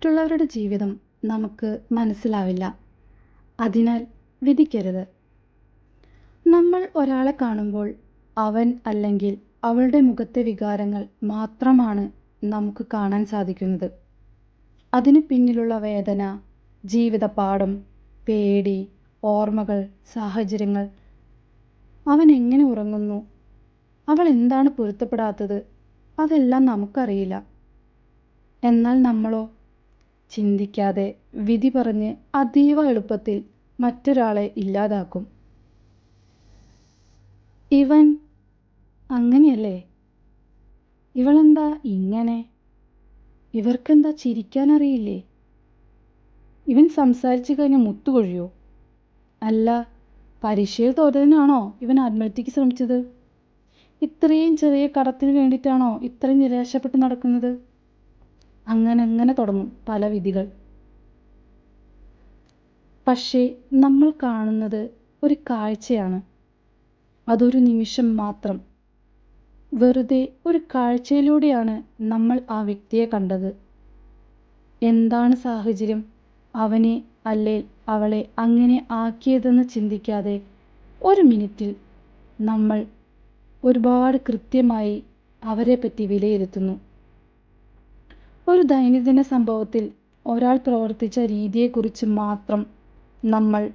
മറ്റുള്ളവരുടെ ജീവിതം നമുക്ക് മനസ്സിലാവില്ല. അതിനാൽ വിധിക്കരുത്. നമ്മൾ ഒരാളെ കാണുമ്പോൾ അവൻ അല്ലെങ്കിൽ അവളുടെ മുഖത്തെ വികാരങ്ങൾ മാത്രമാണ് നമുക്ക് കാണാൻ സാധിക്കുന്നത്. അതിന് പിന്നിലുള്ള വേദന ജീവിതപാഠം പേടി ഓർമ്മകൾ സാഹചര്യങ്ങൾ. അവൻ എങ്ങനെ ഉറങ്ങുന്നു? അവൾ എന്താണ് പൊരുത്തപ്പെടാത്തത്? അതെല്ലാം നമുക്കറിയില്ല. എന്നാൽ നമ്മളോ ചിന്തിക്കാതെ വിധി പറഞ്ഞ് അതീവ എളുപ്പത്തിൽ മറ്റൊരാളെ ഇല്ലാതാക്കും. ഇവൻ അങ്ങനെയല്ലേ? ഇവളെന്താ ഇങ്ങനെ? ഇവർക്കെന്താ ചിരിക്കാനറിയില്ലേ? ഇവൻ സംസാരിച്ചു കഴിഞ്ഞാൽ മുത്തുകൊഴിയോ? അല്ല പരീക്ഷയിൽ തോറ്റതിനാണോ ഇവൻ ആത്മഹത്യക്ക് ശ്രമിച്ചത്? ഇത്രയും ചെറിയ കടത്തിന് വേണ്ടിയിട്ടാണോ ഇത്രയും നിരാശപ്പെട്ട് നടക്കുന്നത്? അങ്ങനെ അങ്ങനെ തുടങ്ങും പല വിധികൾ. പക്ഷേ നമ്മൾ കാണുന്നത് ഒരു കാഴ്ചയാണ്. അതൊരു നിമിഷം മാത്രം. വെറുതെ ഒരു കാഴ്ചയിലൂടെയാണ് നമ്മൾ ആ വ്യക്തിയെ കണ്ടത്. എന്താണ് സാഹചര്യം? അവനെ അല്ലേ അവളെ അങ്ങനെ ആക്കിയതെന്ന് ചിന്തിക്കാതെ ഒരു മിനിറ്റിൽ നമ്മൾ ഒരുപാട് കൃത്യമായി അവരെപ്പറ്റി വിലയിരുത്തുന്നു. ഒരു ദൈനംദിന സംഭവത്തിൽ ഒരാൾ പ്രവർത്തിച്ച രീതിയെക്കുറിച്ച് മാത്രം നമ്മൾ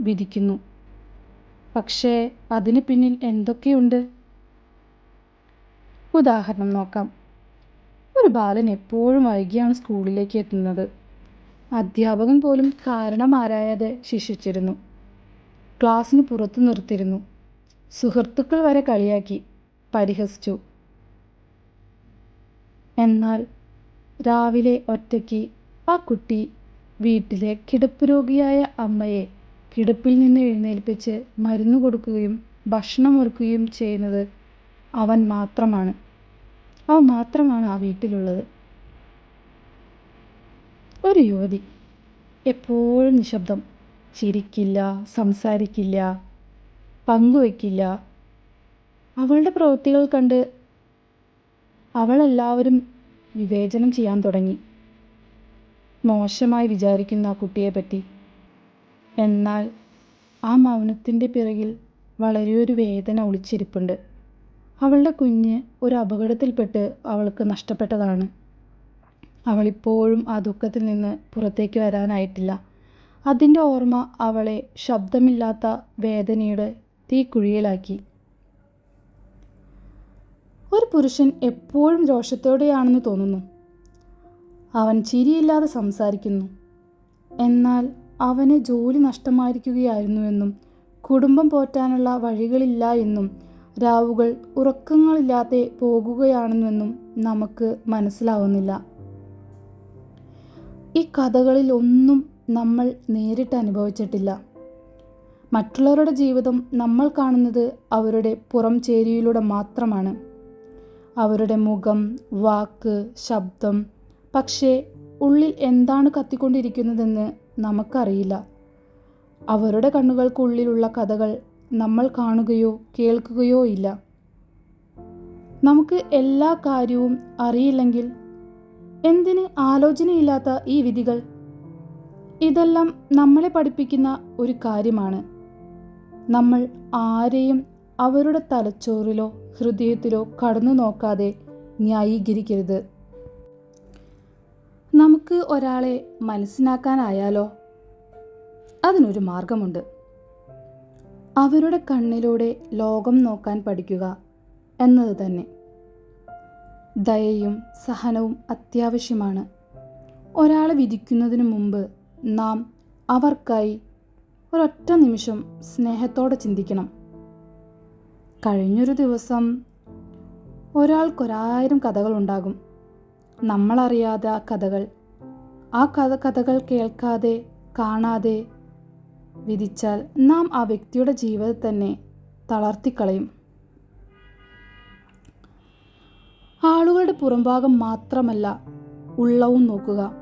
വിധിക്കുന്നു. പക്ഷേ അതിന് പിന്നിൽ എന്തൊക്കെയുണ്ട്? ഉദാഹരണം നോക്കാം. ഒരു ബാലൻ എപ്പോഴും വൈകിയാണ് സ്കൂളിലേക്ക് എത്തുന്നത്. അധ്യാപകൻ പോലും കാരണം ആരായാതെ ശിക്ഷിച്ചിരുന്നു. ക്ലാസ്സിന് പുറത്തു നിർത്തിയിരുന്നു. സുഹൃത്തുക്കൾ വരെ കളിയാക്കി പരിഹസിച്ചു. എന്നാൽ രാവിലെ ഒറ്റയ്ക്ക് ആ കുട്ടി വീട്ടിലെ കിടപ്പ് രോഗിയായ അമ്മയെ കിടപ്പിൽ നിന്ന് എഴുന്നേൽപ്പിച്ച് മരുന്ന് കൊടുക്കുകയും ഭക്ഷണം ഒരുക്കുകയും ചെയ്യുന്നത് അവൻ മാത്രമാണ്. അവൻ മാത്രമാണ് ആ വീട്ടിലുള്ളത്. ഒരു യുവതി എപ്പോഴും നിശബ്ദം. ചിരിക്കില്ല സംസാരിക്കില്ല പങ്കുവയ്ക്കില്ല അവളുടെ പ്രവൃത്തികൾ കണ്ട് അവളെല്ലാവരും വിവേചനം ചെയ്യാൻ തുടങ്ങി. മോശമായി വിചാരിക്കുന്ന ആ കുട്ടിയെപ്പറ്റി. എന്നാൽ ആ മൗനത്തിന്റെ പിറകിൽ വളരെയൊരു വേദന ഒളിച്ചിരിപ്പുണ്ട്. അവളുടെ കുഞ്ഞ് ഒരു അപകടത്തിൽപ്പെട്ട് അവൾക്ക് നഷ്ടപ്പെട്ടതാണ്. അവളിപ്പോഴും ആ ദുഃഖത്തിൽ നിന്ന് പുറത്തേക്ക് വരാനായിട്ടില്ല. അതിന്റെ ഓർമ്മ അവളെ ശബ്ദമില്ലാത്ത വേദനയുടെ തീക്കുഴിയിലാക്കി. ഒരു പുരുഷൻ എപ്പോഴും രോഷത്തോടെയാണെന്ന് തോന്നുന്നു. അവൻ ചിരിയില്ലാതെ സംസാരിക്കുന്നു. എന്നാൽ അവന് ജോലി നഷ്ടമായിരിക്കുകയായിരുന്നുവെന്നും കുടുംബം പോറ്റാനുള്ള വഴികളില്ല എന്നും രാവുകൾ ഉറക്കങ്ങളില്ലാതെ പോകുകയാണെന്നും നമുക്ക് മനസ്സിലാവുന്നില്ല. ഈ കഥകളിൽ ഒന്നും നമ്മൾ നേരിട്ട് അനുഭവിച്ചിട്ടില്ല. മറ്റുള്ളവരുടെ ജീവിതം നമ്മൾ കാണുന്നത് അവരുടെ പുറം ചേരിയിലൂടെ മാത്രമാണ്. അവരുടെ മുഖം വാക്ക് ശബ്ദം. പക്ഷേ ഉള്ളിൽ എന്താണ് കത്തിക്കൊണ്ടിരിക്കുന്നതെന്ന് നമുക്കറിയില്ല. അവരുടെ കണ്ണുകൾക്കുള്ളിലുള്ള കഥകൾ നമ്മൾ കാണുകയോ കേൾക്കുകയോ ഇല്ല. നമുക്ക് എല്ലാ കാര്യവും അറിയില്ലെങ്കിൽ എന്തിന് ആലോചനയില്ലാത്ത ഈ വിധികൾ? ഇതെല്ലാം നമ്മളെ പഠിപ്പിക്കുന്ന ഒരു കാര്യമാണ്. നമ്മൾ ആരെയും അവരുടെ തലച്ചോറിലോ ഹൃദയത്തിലോ കടന്നു നോക്കാതെ ന്യായീകരിക്കരുത്. നമുക്ക് ഒരാളെ മനസ്സിലാക്കാനായാലോ? അതിനൊരു മാർഗമുണ്ട്. അവരുടെ കണ്ണിലൂടെ ലോകം നോക്കാൻ പഠിക്കുക എന്നത് തന്നെ. ദയയും സഹനവും അത്യാവശ്യമാണ്. ഒരാളെ വിധിക്കുന്നതിന് മുമ്പ് നാം അവർക്കായി ഒരൊറ്റ നിമിഷം സ്നേഹത്തോടെ ചിന്തിക്കണം. കഴിഞ്ഞൊരു ദിവസം ഒരാൾക്കൊരായിരം കഥകളുണ്ടാകും. നമ്മളറിയാതെ ആ കഥകൾ ആ കഥ കഥകൾ കേൾക്കാതെ കാണാതെ വിധിച്ചാൽ നാം ആ വ്യക്തിയുടെ ജീവിതം തന്നെ തളർത്തിക്കളയും. ആളുകളുടെ പുറംഭാഗം മാത്രമല്ല ഉള്ളവും നോക്കുക.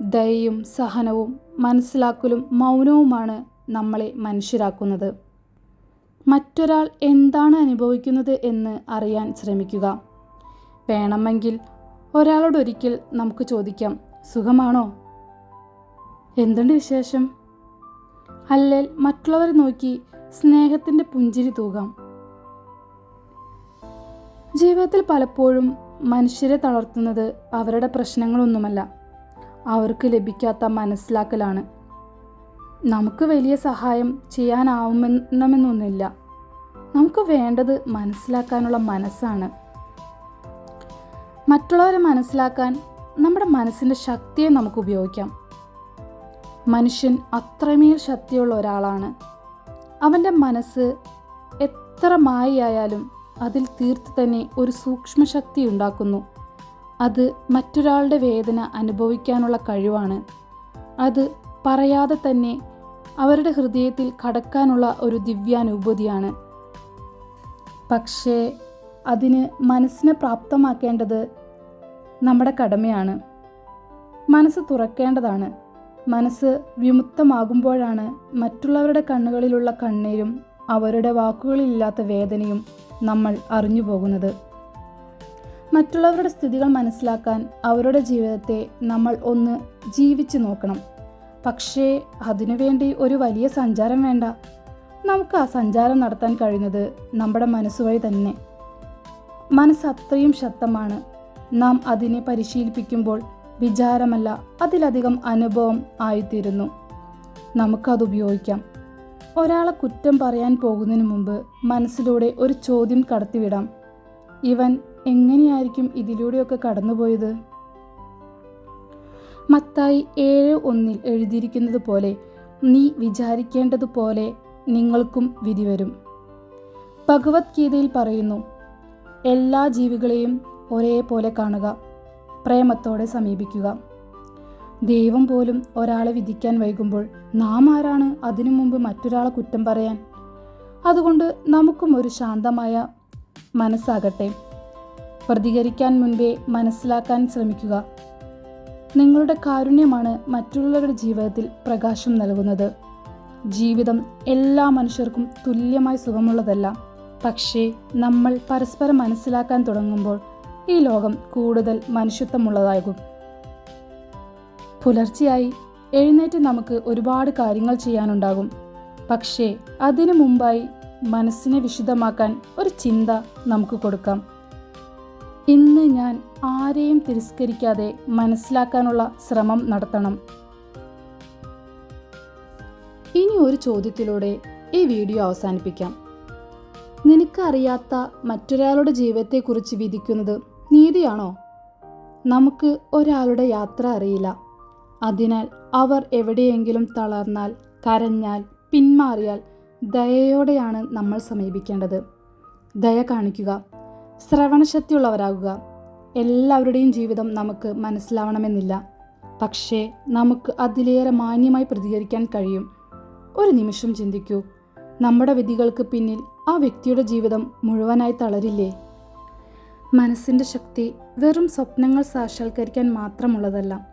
ദയയും സഹനവും മനസ്സിലാക്കലും മൗനവുമാണ് നമ്മളെ മനുഷ്യരാക്കുന്നത്. മറ്റൊരാൾ എന്താണ് അനുഭവിക്കുന്നത് എന്ന് അറിയാൻ ശ്രമിക്കുക. വേണമെങ്കിൽ ഒരാളോടൊരിക്കൽ നമുക്ക് ചോദിക്കാം സുഖമാണോ? എന്തുണ്ട് വിശേഷം? അല്ലേൽ മറ്റുള്ളവരെ നോക്കി സ്നേഹത്തിന്റെ പുഞ്ചിരി തൂകാം. ജീവിതത്തിൽ പലപ്പോഴും മനുഷ്യരെ തളർത്തുന്നത് അവരുടെ പ്രശ്നങ്ങളൊന്നുമല്ല. അവർക്ക് ലഭിക്കാത്ത മനസ്സിലാക്കലാണ്. നമുക്ക് വലിയ സഹായം ചെയ്യാനാവുമെന്നൊന്നുമില്ല. നമുക്ക് വേണ്ടത് മനസ്സിലാക്കാനുള്ള മനസ്സാണ്. മറ്റുള്ളവരെ മനസ്സിലാക്കാൻ നമ്മുടെ മനസ്സിന്റെ ശക്തിയെ നമുക്ക് ഉപയോഗിക്കാം. മനുഷ്യൻ അത്രമേൽ ശക്തിയുള്ള ഒരാളാണ്. അവന്റെ മനസ്സ് എത്ര മായയായാലും അതിൽ തീർത്ത് തന്നെ ഒരു സൂക്ഷ്മശക്തി ഉണ്ടാക്കുന്നു. അത് മറ്റൊരാളുടെ വേദന അനുഭവിക്കാനുള്ള കഴിവാണ്. അത് പറയാതെ തന്നെ അവരുടെ ഹൃദയത്തിൽ കടക്കാനുള്ള ഒരു ദിവ്യാനുഭൂതിയാണ്. പക്ഷേ അതിന് മനസ്സിനെ പ്രാപ്തമാക്കേണ്ടത് നമ്മുടെ കടമയാണ്. മനസ്സ് തുറക്കേണ്ടതാണ്. മനസ്സ് വിമുക്തമാകുമ്പോഴാണ് മറ്റുള്ളവരുടെ കണ്ണുകളിലുള്ള കണ്ണീരും അവരുടെ വാക്കുകളിലില്ലാത്ത വേദനയും നമ്മൾ അറിഞ്ഞു പോകുന്നത്. മറ്റുള്ളവരുടെ സ്ഥിതികൾ മനസ്സിലാക്കാൻ അവരുടെ ജീവിതത്തെ നമ്മൾ ഒന്ന് ജീവിച്ചു നോക്കണം. പക്ഷേ അതിനുവേണ്ടി ഒരു വലിയ സഞ്ചാരം വേണ്ട. നമുക്ക് ആ സഞ്ചാരം നടത്താൻ കഴിയുന്നത് നമ്മുടെ മനസ്സുവഴി തന്നെ. മനസ്സ് അത്രയും ശക്തമാണ്. നാം അതിനെ പരിശീലിപ്പിക്കുമ്പോൾ വിചാരമല്ല അതിലധികം അനുഭവം ആയിത്തീരുന്നു. നമുക്കത് ഉപയോഗിക്കാം. ഒരാളെ കുറ്റം പറയാൻ പോകുന്നതിന് മുമ്പ് മനസ്സിലൂടെ ഒരു ചോദ്യം കടത്തിവിടാം. ഇവൻ എങ്ങനെയായിരിക്കും ഇതിലൂടെയൊക്കെ കടന്നുപോയത്? മത്തായി ഏഴ് ഒന്നിൽ എഴുതിയിരിക്കുന്നത് പോലെ നീ വിചാരിക്കേണ്ടതുപോലെ നിങ്ങൾക്കും വിധി വരും. ഭഗവത്ഗീതയിൽ പറയുന്നു എല്ലാ ജീവികളെയും ഒരേപോലെ കാണുക പ്രേമത്തോടെ സമീപിക്കുക. ദൈവം പോലും ഒരാളെ വിധിക്കാൻ വൈകുമ്പോൾ നാം ആരാണ്? അതിനു മുമ്പ് മറ്റൊരാളെ കുറ്റം പറയാൻ. അതുകൊണ്ട് നമുക്കും ഒരു ശാന്തമായ മനസ്സാകട്ടെ. പ്രതികരിക്കാൻ മുൻപേ മനസ്സിലാക്കാൻ ശ്രമിക്കുക. നിങ്ങളുടെ കാരുണ്യമാണ് മറ്റുള്ളവരുടെ ജീവിതത്തിൽ പ്രകാശം നൽകുന്നത്. ജീവിതം എല്ലാ മനുഷ്യർക്കും തുല്യമായി സുഖമുള്ളതല്ല. പക്ഷേ നമ്മൾ പരസ്പരം മനസ്സിലാക്കാൻ തുടങ്ങുമ്പോൾ ഈ ലോകം കൂടുതൽ മനുഷ്യത്വമുള്ളതാകും. പുലർച്ചെയായി എഴുന്നേറ്റ് നമുക്ക് ഒരുപാട് കാര്യങ്ങൾ ചെയ്യാനുണ്ടാകും. പക്ഷേ അതിനു മുമ്പായി മനസ്സിനെ വിശുദ്ധമാക്കാൻ ഒരു ചിന്ത നമുക്ക് കൊടുക്കാം. ഇന്ന് ഞാൻ ആരെയും തിരസ്കരിക്കാതെ മനസ്സിലാക്കാനുള്ള ശ്രമം നടത്തണം. ഇനി ഒരു ചോദ്യത്തിലൂടെ ഈ വീഡിയോ അവസാനിപ്പിക്കാം. നിനക്കറിയാത്ത മറ്റൊരാളുടെ ജീവിതത്തെക്കുറിച്ച് വിധിക്കുന്നത് നീതിയാണോ? നമുക്ക് ഒരാളുടെ യാത്ര അറിയില്ല. അതിനാൽ അവർ എവിടെയെങ്കിലും തളർന്നാൽ കരഞ്ഞാൽ പിന്മാറിയാൽ ദയയോടെയാണ് നമ്മൾ സമീപിക്കേണ്ടത്. ദയ കാണിക്കുക. ശ്രവണശക്തിയുള്ളവരാകുക. എല്ലാവരുടെയും ജീവിതം നമുക്ക് മനസ്സിലാവണമെന്നില്ല. പക്ഷേ നമുക്ക് അതിലേറെ മാന്യമായി പ്രതികരിക്കാൻ കഴിയും. ഒരു നിമിഷം ചിന്തിക്കൂ. നമ്മുടെ വിധികൾക്ക് പിന്നിൽ ആ വ്യക്തിയുടെ ജീവിതം മുഴുവനായി തളരില്ലേ? മനസ്സിന്റെ ശക്തി വെറും സ്വപ്നങ്ങൾ സാക്ഷാത്കരിക്കാൻ മാത്രമുള്ളതല്ല.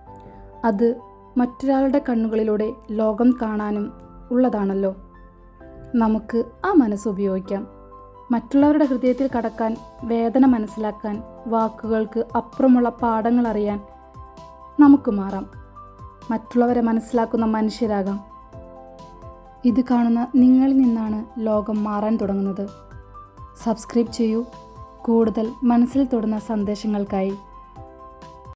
അത് മറ്റൊരാളുടെ കണ്ണുകളിലൂടെ ലോകം കാണാനും ഉള്ളതാണല്ലോ. നമുക്ക് ആ മനസ്സ് ഉപയോഗിക്കാം. മറ്റുള്ളവരുടെ ഹൃദയത്തിൽ കടക്കാൻ വേദന മനസ്സിലാക്കാൻ വാക്കുകൾക്ക് അപ്പുറമുള്ള പാഠങ്ങൾ അറിയാൻ നമുക്ക് മാറാം. മറ്റുള്ളവരെ മനസ്സിലാക്കുന്ന മനുഷ്യരാകാം. ഇത് കാണുന്ന നിങ്ങളിൽ നിന്നാണ് ലോകം മാറാൻ തുടങ്ങുന്നത്. സബ്സ്ക്രൈബ് ചെയ്യൂ. കൂടുതൽ മനസ്സിൽ തൊടുന്ന സന്ദേശങ്ങൾക്കായി